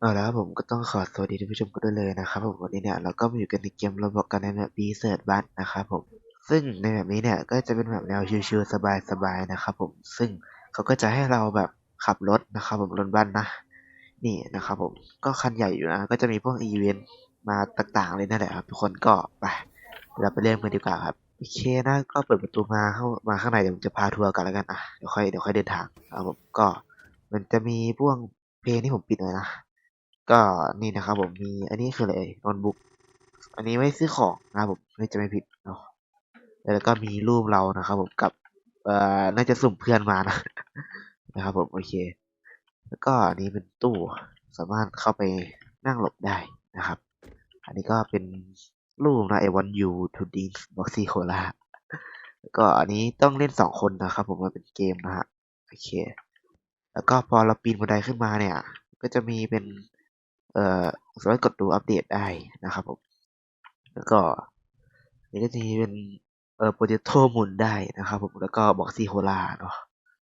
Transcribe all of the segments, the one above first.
เอาละครับผมก็ต้องขอสวัสดีท่านผู้ชมกันด้วยเลยนะครับผมวันนี้เนี่ยเราก็มาอยู่กันในเกมราบอกกันในแบบบีเซิร์ดบัตนะครับผมซึ่งในแบบนี้เนี่ยก็จะเป็นแบบแนวชิลๆสบายๆนะครับผมซึ่งเขาก็จะให้เราแบบขับรถนะครับผมรถบัสนะนี่นะครับผมก็คันใหญ่อยู่นะก็จะมีพวกอีเวนต์มาต่างๆเลยนั่นแหละครับทุกคนก็ไปเราไปเริ่มกันดีกว่าครับโอเคนะก็เปิดประตูมาเข้ามาข้างในเดี๋ยวผมจะพาทัวร์กันแล้วกันอะเดี๋ยวค่อยเดี๋ยวค่อยเดินทางครับผมก็มันจะมีพวกเพลงที่ผมปิดเลยนะ ก็นี่นะครับผมมีอันนี้คืออะไรโน้ตบุ๊กอันนี้ไว้ซื้อของนะครับผมไม่จะไม่ผิดเนาะแล้วก็มีรูปเรานะครับผมกับเอ่อน่าจะสุ่มเพื่อนมานะนะครับผมโอเค แล้วก็อันนี้เป็นตู้สามารถเข้าไปนั่งหลบได้นะครับ อันนี้ก็เป็นรูปนะ I want you to drink boxy cola แล้วก็อันนี้ต้องเล่นสองคนนะครับผมมันเป็นเกมนะฮะโอเค แล้วก็พอเราปีนบันไดขึ้นมาเนี่ย ก็จะมีเป็น เอ่อสามารถกดดูอัปเดตได้นะครับผม แล้วก็นี่ก็จะมีเป็นเอ่อโปรเจคโตหมุนได้นะครับผมแล้วก็บ็อกซี่โคลาเนาะ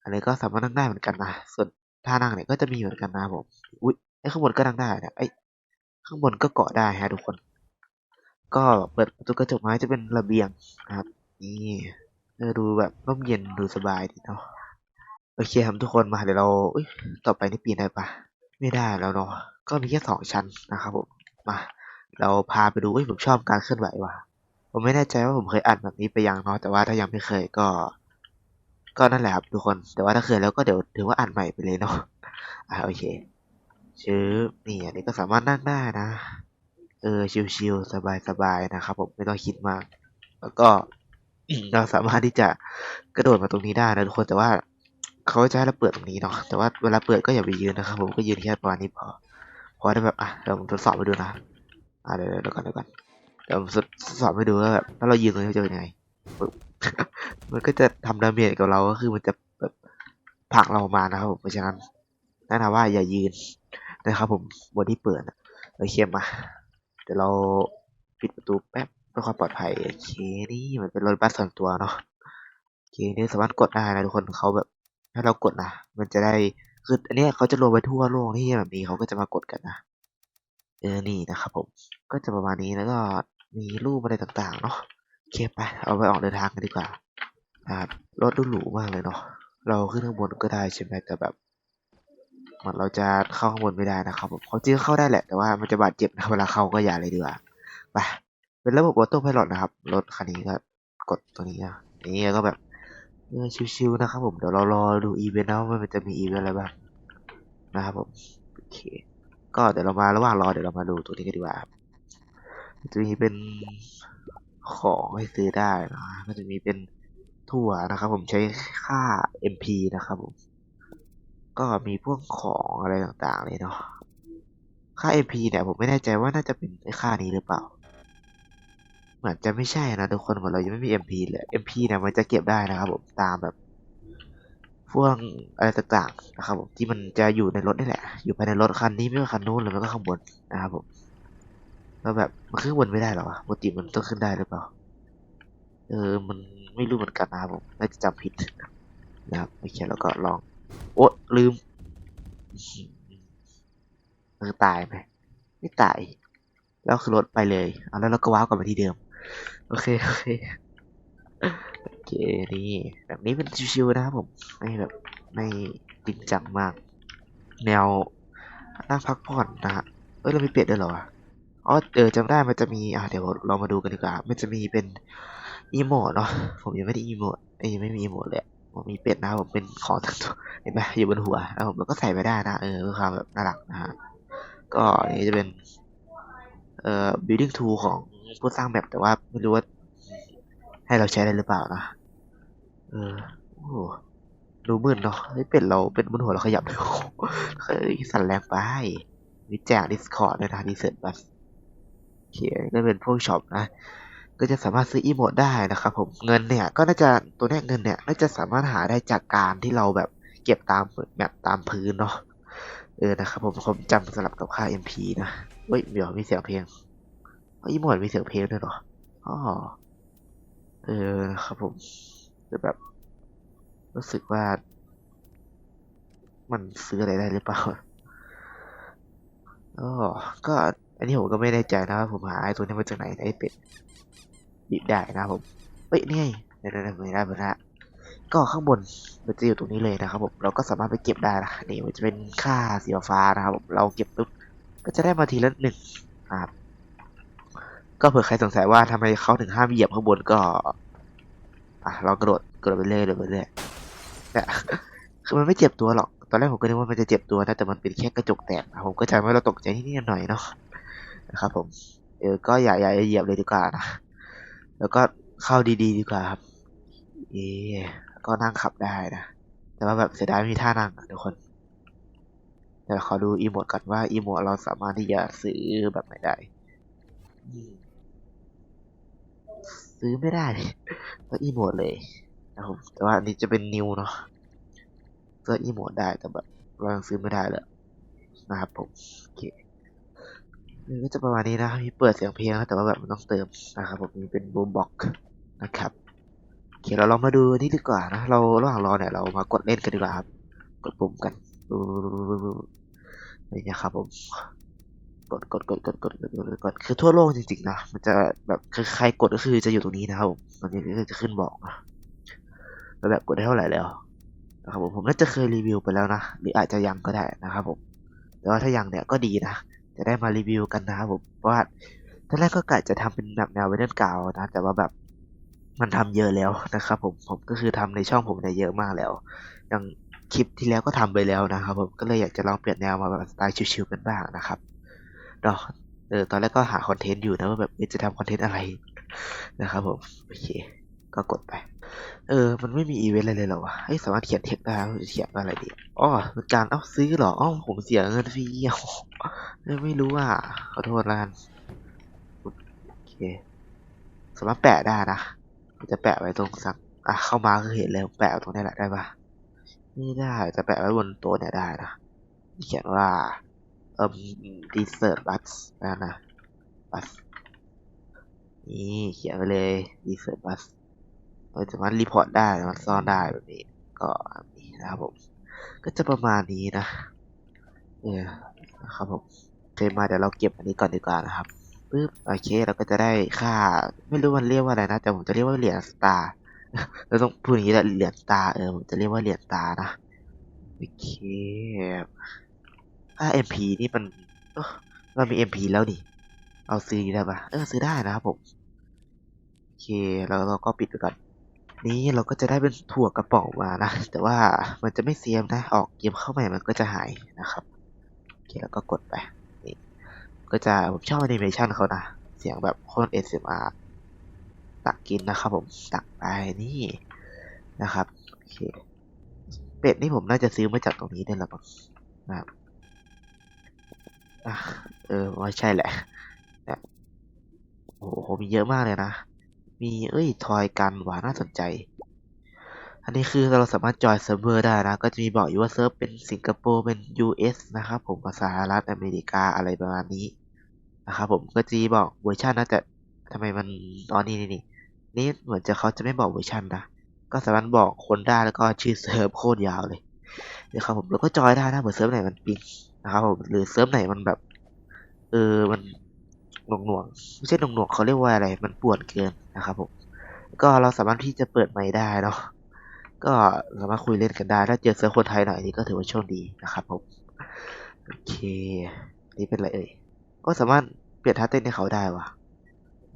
อันนี้ก็สามารถนั่งได้เหมือนกันนะส่วนท่านั่งเนี่ยก็จะมีเหมือนกันนะผมอุ้ยไอ้ข้างบนก็นั่งได้นะไอ้ข้างบนก็เกาะได้ฮะทุกคน ก็เปิดประตูกระจกไม้จะเป็นระเบียงนะครับ นี่เออดูแบบร่มเย็นดูสบายดีเนาะโอเคครับทุกคนมาเดี๋ยวเราต่อไปนี่ปีนได้ปะไม่ได้แล้วเนาะ ก็มีแค่สองชั้นนะครับผมมาเราพาไปดูเอ้ผมชอบการเคลื่อนไหวว่ะผมไม่แน่ใจว่าผมเคยอัดแบบนี้ไปยังเนาะแต่ว่าถ้ายังไม่เคยก็ ก็นั่นแหละครับทุกคนแต่ว่าถ้าเคยแล้วก็เดี๋ยวถือว่าอัดใหม่ไปเลยเนาะอ่าโอเคชื่อนี่อันนี้ก็สามารถนั่งได้นะ เออชิลๆสบายๆนะครับผมไม่ต้องคิดมาก แล้วก็เราสามารถที่จะกระโดดมาตรงนี้ได้นะทุกคนแต่ว่าเขาจะให้เราเปิดตรงนี้เนาะแต่ว่าเวลาเปิดก็อย่าไปยืนนะครับผมก็ยืนแค่ประมาณนี้พอ พอได้แบบอะเดี๋ยวผมทดสอบไปดูนะอะเดี๋ยวเดี๋ยวก่อนเดี๋ยวก่อนเดี๋ยวผมทดสอบให้ดูว่าแบบถ้าเรายืนตรงนี้จะเป็นยังไงมันก็จะทำดาเมจกับเราก็คือมันจะแบบผลักเรามานะครับผมเพราะฉะนั้นแนะนำว่าอย่ายืนนะครับ ผมบนที่เปิดอะโอเคมาเดี๋ยวเราปิดประตูแป๊บเพื่อความปลอดภัยโอเคนี่มันเป็นรถบัสส่วนตัวเนาะโอเคนี่สามารถกดได้นะทุกคนเขาแบบให้เรากดนะมันจะได้ คืออันนี้เขาจะรวมไปทั่วโลกที่แบบนี้เขาก็จะมากดกันนะเออนี่นะครับผมก็จะประมาณนี้แล้วก็มีรูปอะไรต่างๆเนาะโอเคไปเอาไปออกเดินทางกันดีกว่าครับรถดูหรูมากเลยเนาะเราขึ้นข้างบนก็ได้ใช่ไหมแต่แบบเหมือนเราจะเข้าข้างบนไม่ได้นะครับผมเขาจริงเข้าได้แหละแต่ว่ามันจะบาดเจ็บนะเวลาเข้าก็อย่าเลยดีกว่าไปเป็นระบบออโต้ไพลอตนะครับรถคันนี้ก็กดตัวนี้นะนี่ก็แบบ เออชิวๆนะครับผมเดี๋ยวเรารอดูอีเวนต์นะว่ามันจะมีอีเวนต์อะไรบ้างนะครับผมโอเคก็เดี๋ยวเรามาระหว่างรอเดี๋ยวเรามาดูตัวนี้กันดีกว่าจะมีเป็นของให้ซื้อได้นะก็จะมีเป็นถั่วนะครับ ผมใช้ค่า MP นะครับผม ก็มีพวกของอะไรต่างๆเลยเนาะค่า MP เนี่ยผมไม่แน่ใจว่าน่าจะเป็นค่านี้หรือเปล่า เหมือนจะไม่ใช่นะทุกคนเหมือนเรายังไม่มี MP เลย MP เนี่ยมันจะเก็บได้นะครับผมตามแบบพวกอะไรต่างๆนะครับผมที่มันจะอยู่ในรถนี่แหละ อยู่ภายในรถคันนี้ไม่ว่าคันนู้นหรือไม่ก็ข้างบนนะครับผมแล้วแบบมันขึ้นบนไม่ได้หรอวะปกติมันต้องขึ้นได้หรือเปล่าเออมันไม่รู้เหมือนกันนะครับผมน่าจะจำผิดนะครับโอเคแล้วก็ลอง โอ๊ะลืมมันตายไหมไม่ตายแล้วคือรถไปเลยเอาแล้วเราก็ว้าวกลับมาที่เดิม โอเค โอเคโอเคนี่แบบนี้เป็นชิวๆนะครับผม ไม่แบบไม่จริงจังมาก แนวนั่งพักผ่อนนะฮะ เอ้ย เรามีเป็ดด้วยเหรอวะอ๋อเออจำได้มันจะมี อะเดี๋ยวเรามาดูกันดีกว่า มันจะมีเป็นอีโมดเนาะ ผมยังไม่ได้อีโมดเอ้ยังไม่มีอีโมดเลยผมมีเป็ดนะผมเป็นของทั้งตัวเห็นไหมอยู่บนหัวแล้วผมก็ใส่ไปได้นะเออเพื่อความแบบน่ารักนะฮะ ก็นนี้จะเป็นเอ่อ building tool ของ ผู้สร้างแบบแต่ว่าไม่รู้ว่า ให้เราใช้ได้หรือเปล่านะ เออโอ้โหดูมืดเนาะเฮ้ยเป็ดเราเป็นบนหัวเราขยับเลยเฮ้ยสั่นแรงไปมีแจก Discord ด้วยนะดีเซิร์ตบัสโอเคก็เป็นพวกช็อปนะ ก็จะสามารถซื้ออีโมดได้นะครับผมเงินเนี่ย ก็น่าจะตัวเนี้เงินเนี่ย น่าจะสามารถหาได้จากการที่เราแบบเก็บตามแบบตามพื้นเนาะเออนะครับผมผมจำสลับกับค่า MP นะเฮ้ยเดี๋ยวมีเสียงเพลง อีโมดมีเสียงเพลงด้วยเหรออ๋อเออครับผมแต่แบบ รู้สึกว่า มันซื้ออะไรได้หรือเปล่าอ๋อก็อันนี้ผมก็ไม่แน่ใจนะว่าผมหาไอ้ตัวนี้มาจากไหนไอ้เป็ดบีบได้นะผมเอ้ยนี่ไงเดี๋ยวๆๆไม่ได้ไม่ได้ก็ข้างบนมันจะอยู่ตรงนี้เลยนะครับผมเราก็สามารถไปเก็บได้นะนี่มันจะเป็นค่าสีฟ้านะครับผมเราเก็บปุ๊บก็จะได้มาทีละหนึ่งครับ ก็เผื่อใครสงสัยว่าทำไมเขาถึงห้ามเหยียบข้างบนก็ อะเรากระโดดกระโดดไปเรื่อยกระโดดไปเรื่อยเนี่ยคือมันไม่เจ็บตัวหรอก ตอนแรกผมก็นึกว่ามันจะเจ็บตัวนะแต่มันเป็นแค่กระจกแตกผมก็จำว่าเราตกใจที่นิดหน่อยเนาะนะครับ ผม เออก็อย่าอย่าเหยียบเลยดีกว่านะแล้วก็เข้าดีๆดีกว่าครับ เอก็นั่งขับได้นะแต่ว่าแบบเสียดายไม่มีท่านั่งทุกคนแต่ขอดูอีโมดก่อนว่าอีโมดเราสามารถที่จะซื้อแบบไหนได้ ซื้อไม่ได้ก็อีโมดเลยนะครับแต่ว่าอันนี้จะเป็นนิวเนาะก็อีโมดได้แต่แบบเรายังซื้อไม่ได้เลยนะครับผมโอเคก็จะประมาณนี้นะมีเปิดเสียงเพลงนะแต่ว่าแบบมันต้องเติมนะครับผมมีเป็นบูมบ็อกนะครับโอเคเราลองมาดูนี่ดีกว่านะ เราระหว่างรอเนี่ยเรามากดเล่นกันดีกว่าครับกดปุ่มกันอะไรเงี้ยครับผม กดกดกดกดกดกดกดกดคือทั่วโลกจริงๆนะมันจะแบบคือใครกดก็คือจะอยู่ตรงนี้นะครับผมตรงนี้ก็จะขึ้นบอกนะแล้วแบบกดได้เท่าไหร่แล้วนะครับผมผมน่าจะเคยรีวิวไปแล้วนะหรืออาจจะยังก็ได้นะครับผมแต่ว่าถ้ายังเนี่ยก็ดีนะจะได้มารีวิวกันนะครับผมเพราะว่าตอนแรกก็กะจะทำเป็นแบบแนวเวเดนเก่านะแต่ว่าแบบมันทำเยอะแล้วนะครับ ผมผมก็คือทำในช่องผมเนี่ยเยอะมากแล้ว อย่างคลิปที่แล้วก็ทำไปแล้วนะครับ ผมก็เลยอยากจะลองเปลี่ยนแนวมาแบบสไตล์ชิวๆกันบ้างนะครับ เนาะเออตอนแรกก็หาคอนเทนต์อยู่นะว่าแบบจะทำคอนเทนต์อะไรนะครับผมโอเคก็กดไป เออ มันไม่มีอีเวนต์อะไรเลยเหรอวะเฮ้สามารถเขียนเทคได้เขียนว่าอะไรดีอ๋อเป็นการเอ้าซื้อเหรออ๋อผมเสียเงินฟรีอ๋อเอ้ยไม่รู้อะขอโทษละกันโอเคสามารถแปะได้นะจะแปะไว้ตรงสักอะเข้ามาคือเห็นเลยแปะตรงนี้แหละได้ปะไม่ได้จะแปะไว้บนโต๊ะเนี่ยได้นะเขียนว่า อดีเซอร์บัสนะนะบัสนี่เขียนไปเลยดีเซอร์บัสเราจะมารีพอร์ตได้มันซ่อนได้แบบนี้ ก็นี้นะครับผม ก็จะประมาณนี้นะเออนะครับผมเคมาเดี๋ยวเราเก็บอันนี้ก่อนดีกว่านะครับปึ๊บโอเคเราก็จะได้ค่า ไม่รู้มันเรียกว่าอะไรนะ แต่ผมจะเรียกว่าเหรียญสตาร์เราต้องพูดอย่างนี้แหละเหรียญสตาร์เออผมจะเรียกว่าเหรียญสตาร์นะโอเค ถ้า MP นี่มันเรามี MP แล้วนี่เอาซื้อได้ปะเออซื้อได้นะครับผมโอเคแล้วเราก็ปิดไปก่อนนี้เราก็จะได้เป็นถั่วกระป๋องมานะ แต่ว่ามันจะไม่เซียมนะ ออกเกมเข้าใหม่มันก็จะหายนะครับโอเคแล้วก็กดไปนี่ก็จะผมชอบแอนิเมชันเขานะ เสียงแบบโคตร ASMR ตักกินนะครับผมตักไปนี่นะครับโอเคเป็ดนี่ผมน่าจะซื้อมาจากตรงนี้ได้แล้วมั้งนะครับ เออไม่ใช่แหละโอ้โหมีเยอะมากเลยนะ มีเอ้ยทอยกันหวาน่าสนใจ อันนี้คือเราสามารถจอยเซิร์ฟเวอร์ได้นะ ก็จะมีบอกอยู่ว่าเซิร์ฟเป็นสิงคโปร์เป็น US นะครับผมภาษาสหรัฐอเมริกาอะไรประมาณนี้นะครับผมก็จะบอกเวอร์ชันนะแต่ทำไมมันตอนนี้นี่นี่นี่เหมือนจะเขาจะไม่บอกเวอร์ชันนะก็สามารถบอกคนได้แล้วก็ชื่อเซิร์ฟโคตรยาวเลยนะครับผมแล้วก็จอยได้นะเหมือนเซิร์ฟไหนมันปิง นะครับผมหรือเซิร์ฟไหนมันแบบ เออมันหน่วงหน่วงๆไม่ใช่หน่วงหน่วงๆเขาเรียกว่าอะไร มันปวนเกินนะครับผมก็เราสามารถที่จะเปิดไมค์ได้เนาะก็สามารถคุยเล่นกันได้ ถ้าเจอเซิร์ฟคนไทยหน่อยนี่ก็ถือว่าโชคดีนะครับผมโอเคนี่เป็นอะไรเอ่ยก็สามารถเปลี่ยนท่าเต้นให้เขาได้วะ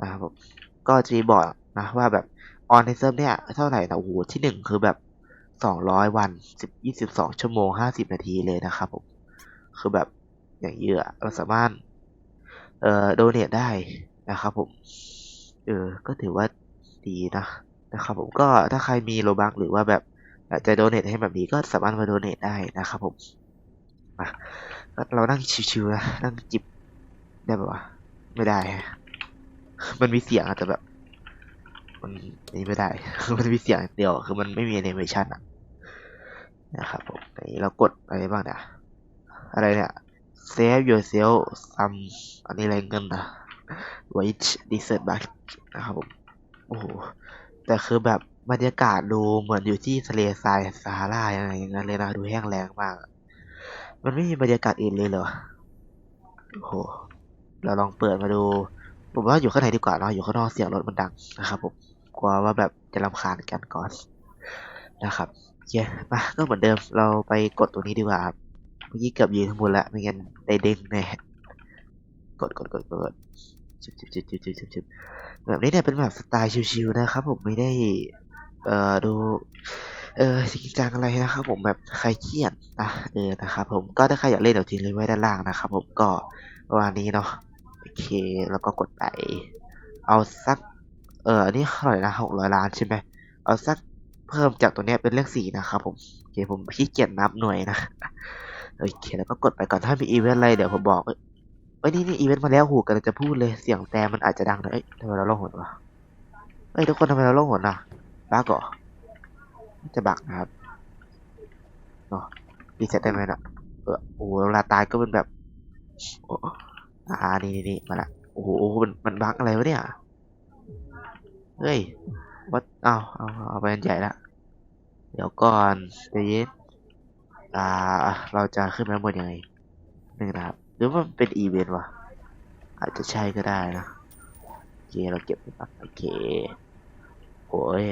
นะครับผมก็จะมีบอกนะว่าแบบออนในเซิร์ฟเนี่ยเท่าไหร่นะโอ้โหที่หนึ่งคือแบบสองร้อยวันสิบยี่สิบสองชั่วโมงห้าสิบนาทีเลยนะครับผม คือแบบอย่างเยอะเราสามารถเอ่อโดเนทได้นะครับผม เออ ก็ถือว่าดีนะนะครับผมก็ถ้าใครมีโลบักหรือว่าแบบอยากจะโดเนทให้แบบนี้ก็สามารถมาโดเนทได้นะครับผมมาก็เรานั่งชิวๆนะนั่งจิบได้ปะวะไม่ได้ มันมีเสียงอะแต่แบบ มันนี่ไม่ได้ มันมีเสียงเดียว คือมันไม่มีแอนิเมชันอะนะครับผมไหนเรากดอะไรบ้างเนี่ย อะไรเนี่ย save yourself some อันนี้อะไรเงินนะ wait desert bug นะครับผม โอ้โห แต่คือแบบบรรยากาศดูเหมือนอยู่ที่ทะเลทรายซาฮาราอะไรอย่างนั้นเลยนะ ดูแห้งแล้งมาก มันไม่มีบรรยากาศอื่นเลยเหรอ โอ้โห เราลองเปิดมาดู ผมว่าอยู่ข้างในดีกว่าเนาะ อยู่ข้างนอกเสียงรถมันดังนะครับผม กลัวว่าแบบจะรำคาญกันก่อนนะครับโอเคมาก็เหมือนเดิม เราไปกดตัวนี้ดีกว่าครับ เมื่อกี้เกือบยืนข้างบนแล้วไม่งั้นได้เด้งแน่กดกดกดกดชิบชิบชิบชิบชิบชิบชิบแบบนี้เนี่ยเป็นแบบสไตล์ชิวๆนะครับผมไม่ได้ เอ่อดู เออจริงจังอะไรนะครับผมแบบใครเครียดนะเออนะครับ ผมก็ถ้าใครอยากเล่นเดี๋ยวทิ้งลิงก์ไว้ด้านล่างนะครับผมก็ประมาณนี้เนาะโอเคแล้วก็กดไป เอาสัก เอออันนี้เท่าไหร่นะหกร้อยล้านใช่ไหมเอาสักเพิ่มจากตัวเนี้ยเป็นเลขสี่นะครับผมโอเคผมขี้เกียจนับหน่วยนะ โอเคแล้วก็กดไปก่อนถ้ามีอีเวนต์อะไรเดี๋ยวผมบอกเอ้ยนี่นี่อีเวนต์มาแล้วหูกำลังจะพูดเลยเสียงแต่มันอาจจะดังหน่อยเอ้ยทำไมเราล่องหนวะเอ้ยทุกคนทำไมเราล่องหนอะบ้าก่อจะบักนะครับเนาะรีเซ็ตได้ไหมน่ะเออโอ้โหเวลาตายก็เป็นแบบอ้อ่านี่นี่นี่มาละโอ้โหมันมันบักอะไรวะเนี่ยเฮ้ยวัดเอาเอาเอาไปใหญ่ละเดี๋ยวก่อนใจเย็น อ่า เราจะขึ้นไปข้างบนยังไงหนึ่งนะครับ หรือว่าเป็นอีเวนต์วะ อาจจะใช่ก็ได้นะโอเคเราเก็บไปก่อนโอเคโอ้ย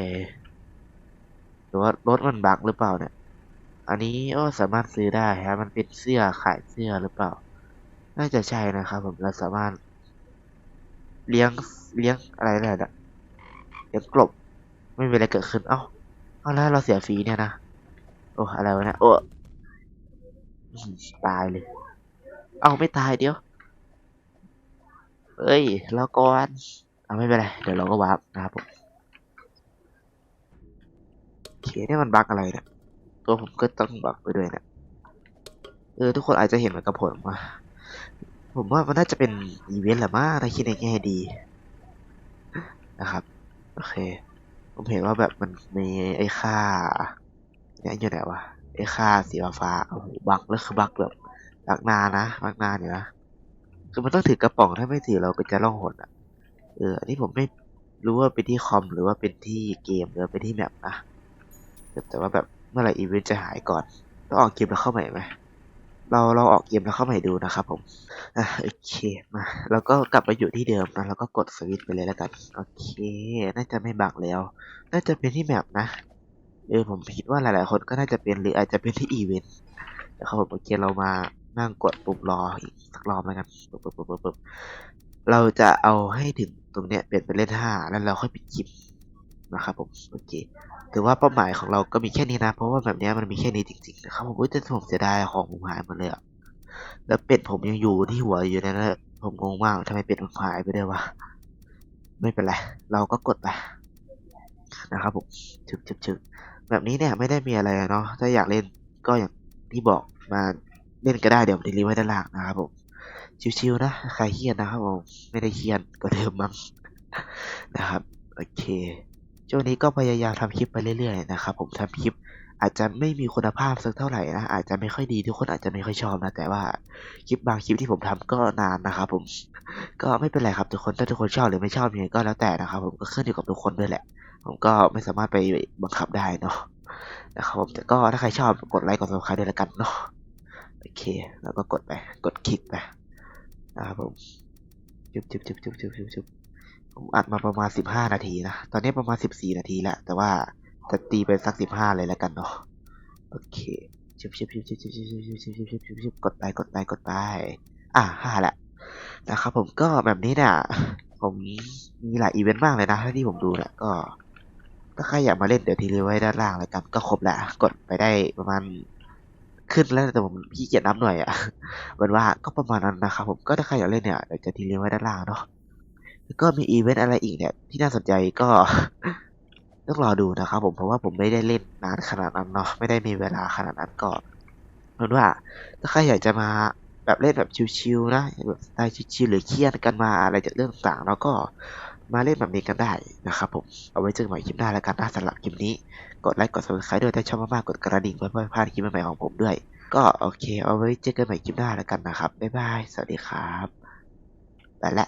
หรือว่ารถมันบักหรือเปล่าเนี่ย อันนี้โอ้สามารถซื้อได้ฮะ มันเป็นเสื้อขายเสื้อหรือเปล่า น่าจะใช่นะครับผม เราสามารถ เลี้ยงเลี้ยงอะไรได้นะเลี้ยงกลบ ไม่มีอะไรเกิดขึ้น เอ้า เอาแล้วเราเสียฟรีเนี่ยนะ โอ้ อะไรวะเนี่ย โอ้ ตายเลย เอาไม่ตายเดี๋ยวเอ้ยแล้วก่อนเอาไม่เป็นไร เดี๋ยวเราก็วาร์ปนะครับผมโอเคนี่มันบักอะไรเนี่ยตัวผมก็ต้องบักไปด้วยเนะเออทุกคนอาจจะเห็นเหมือนกับผมว่าผมว่ามันน่าจะเป็นอีเวนต์แหละมั้งถ้าคิดในแง่ดีนะครับ โอเค ผมเห็นว่าแบบมันมีไอ้ค่าเนี่ยอยู่ไหนวะ ไอ้ค่าสีฟ้าโอ้โหบักแล้วคือบักแบบบักนานนะบักนานอยู่นะคือมันต้องถือกระป๋องถ้าไม่ถือเราก็จะล่องหนอะเอออันนี้ผมไม่รู้ว่าเป็นที่คอมหรือว่าเป็นที่เกมหรือเป็นที่แมปนะแต่ว่าแบบเมื่อไหร่อีเวนต์จะหายก่อนต้องออกเกมแล้วเข้าใหม่ไหมเราเราออกเกมแล้วเข้าใหม่ดูนะครับผมอะโอเคมาเราก็กลับมาอยู่ที่เดิมนะแล้วก็กดสวิตช์ไปเลยแล้วกันโอเค น่าจะไม่บักแล้ว น่าจะเป็นที่แมปนะ เออผมคิดว่าหลาย ๆ คนก็น่าจะเป็นหรืออาจจะเป็นที่อีเวนต์นะครับผมโอเคเรามานั่งกดปุ่มรออีกสักรอบแล้วกันปึ๊บปึ๊บปึ๊บปึ๊บปึ๊บเราจะเอาให้ถึงตรงเนี้ยเปลี่ยนเป็นเลขห้าแล้วเราค่อยปิดคลิปนะครับผมโอเคถือว่าเป้าหมายของเราก็มีแค่นี้นะ เพราะว่าแบบเนี้ยมันมีแค่นี้จริง ๆ นะครับผมอุ๊ยแต่ผมเสียดายของผมหายหมดเลยอะแล้วเป็ดผมยังอยู่ที่หัวอยู่นะนะผมงงมากทำไมเป็ดมันหายไปได้วะไม่เป็นไรเราก็กดไปนะครับผมชึบชึบชึบ แบบนี้เนี่ยไม่ได้มีอะไรเนาะถ้าอยากเล่นก็อย่างที่บอกมาเล่นก็ได้เดี๋ยวผมทิ้งลิงก์ไว้ด้านล่างนะครับผมชิวๆนะใครเครียดนะครับผมไม่ได้เครียดก็เดิมมั้งนะครับโอเคช่วงนี้ก็พยายามทำคลิปไปเรื่อยๆนะครับผมทำคลิปอาจจะไม่มีคุณภาพสักเท่าไหร่นะอาจจะไม่ค่อยดีทุกคนอาจจะไม่ค่อยชอบนะแต่ว่าคลิปบางคลิปที่ผมทำก็นานนะครับผมก็ไม่เป็นไรครับทุกคนถ้าทุกคนชอบหรือไม่ชอบยังไงก็แล้วแต่นะครับผมก็ขึ้นอยู่กับทุกคนด้วยแหละ ผมก็ไม่สามารถไปบังคับได้เนาะนะครับผมแต่ก็ถ้าใครชอบกดไลค์กดซับสไครต์ด้วยละกันเนาะโอเค แล้วก็กดไป กดคลิกไปนะครับผมจุบจุบจุบจุบจุบจุบจุบผมอัดมาประมาณสิบห้านาทีนะตอนนี้ประมาณสิบสี่นาทีแล้วแต่ว่าจะตีไปสักสิบห้าเลยล้วกันเนาะโอเคชิบชิบชิบชิบชิบชิบชิบชิบชิบชิบชิบชิบชิบกดไปกดไปกดไป อะห้าละนะครับผมก็แบบนี้เนี่ยผมมีหลายอีเวนต์มากเลยนะที่ผมดูเนี่ยก็ ถ้าใครอยากมาเล่นเดี๋ยวทีเรีไว้ด้านล่างเลยกันก็ครบแหละกดไปได้ประมาณขึ้นแล้วแต่ผมขี้เกียจนับหน่อยอะเป็นว่าก็ประมาณนั้นนะครับผมก็ถ้าใครอยากเล่นเนี่ยเดี๋ยวจะทีเรีไว้ด้านล่างเนาะแล้วก็มีอีเวนต์อะไรอีกเนี่ย ที่น่าสนใจก็ต้องรอดูนะครับผมเพราะว่าผมไม่ได้เล่นนานขนาดนั้นเนาะไม่ได้มีเวลาขนาดนั้นก็เหมือนว่าถ้าใครอยากจะมาแบบเล่นแบบชิวๆนะแบบสไตล์ชิวๆหรือเครียดกันมาอะไรจากเรื่องต่างๆแล้วก็ มาเล่นแบบนี้กันได้นะครับผม เอาไว้เจอกันใหม่คลิปหน้าแล้วกันนะสำหรับคลิปนี้ กดไลค์กด subscribe ด้วยถ้าชอบมากๆกดกระดิ่งเพื่อไม่พลาดคลิปใหม่ๆของผมด้วย ก็โอเค เอาไว้เจอกันใหม่คลิปหน้าแล้วกันนะครับบ๊ายบายสวัสดีครับไปละ